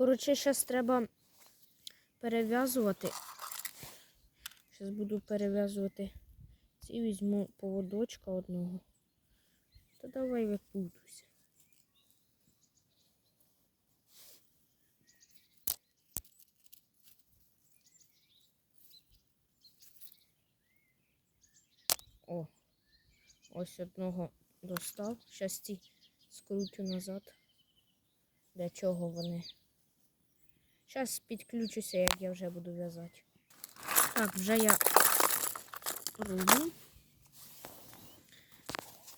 Коротше, зараз треба перев'язувати. Зараз буду перев'язувати. Ці візьму поводочка одного. Та давай випутуйся. О, ось одного достав. Щас ці скрутю назад. Для чого вони? Зараз підключуся, як я вже буду в'язати. Так, вже я роблю.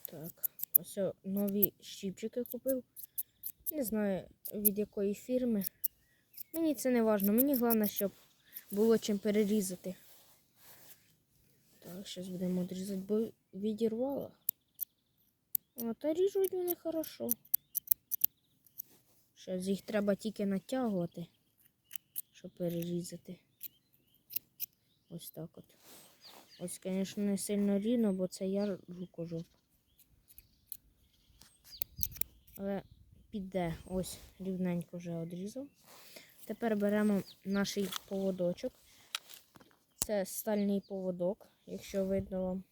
Так, ось нові щіпчики купив. Не знаю від якої фірми. Мені це не важно. Мені головне, щоб було чим перерізати. Так, зараз будемо відрізати, бо відірвала. А та ріжуть вони хорошо. Зараз їх треба тільки натягувати, щоб перерізати. Ось так от. Ось, звісно, не сильно рівно, бо це я рукожоп. Але піде. Ось рівненько вже одрізав. Тепер беремо наш поводочок. Це стальний поводок, якщо видно вам.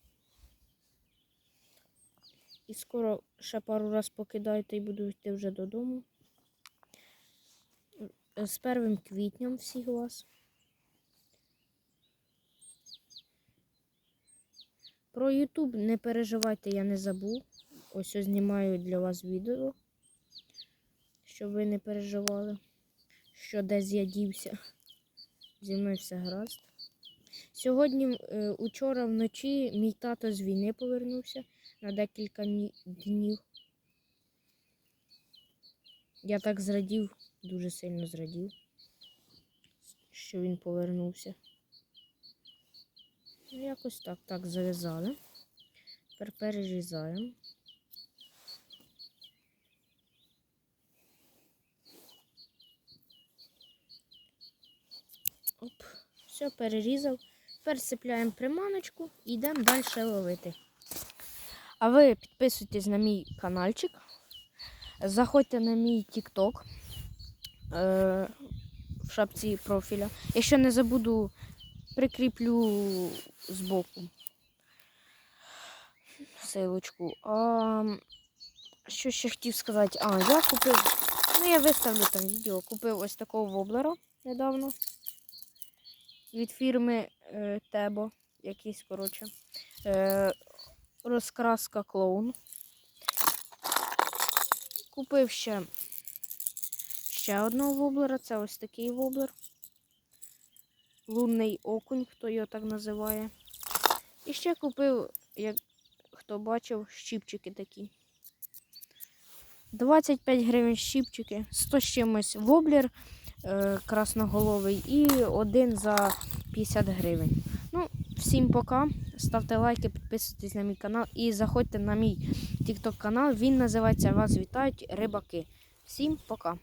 І скоро ще пару раз покидаю, та й буду йти вже додому. З первим квітням всіх вас. Про YouTube не переживайте, я не забув. Ось ось знімаю для вас відео, щоб ви не переживали, що десь я дівся. Зі мною все гаразд. Сьогодні, е, учора вночі, мій тато з війни повернувся на декілька днів. Я так зрадів, дуже сильно зрадів, що він повернувся. Ну, якось так, так зав'язали. Тепер перерізаємо. Оп, все, перерізав. Тепер сипляємо приманочку і йдемо далі ловити. А ви підписуйтесь на мій каналчик. Заходьте на мій TikTok е, в шапці профіля. Якщо не забуду, прикріплю збоку силочку. А, що ще хотів сказати? А, я купив. Ну, я виставлю там відео. Купив ось такого воблера недавно. Від фірми е, Тебо. Якийсь, коротше. Е, розкраска клоун. Купив ще ще одного воблера. Це ось такий воблер. Лунний окунь, хто його так називає. І ще купив, як хто бачив, щіпчики такі. 25 гривень щіпчики, 100 з чимось воблер е, красноголовий і один за 50 гривень. Ну, всім пока. Ставте лайки, підписуйтесь на мій канал і заходьте на мій TikTok канал. Він називається Вас вітають рибаки. Всім пока!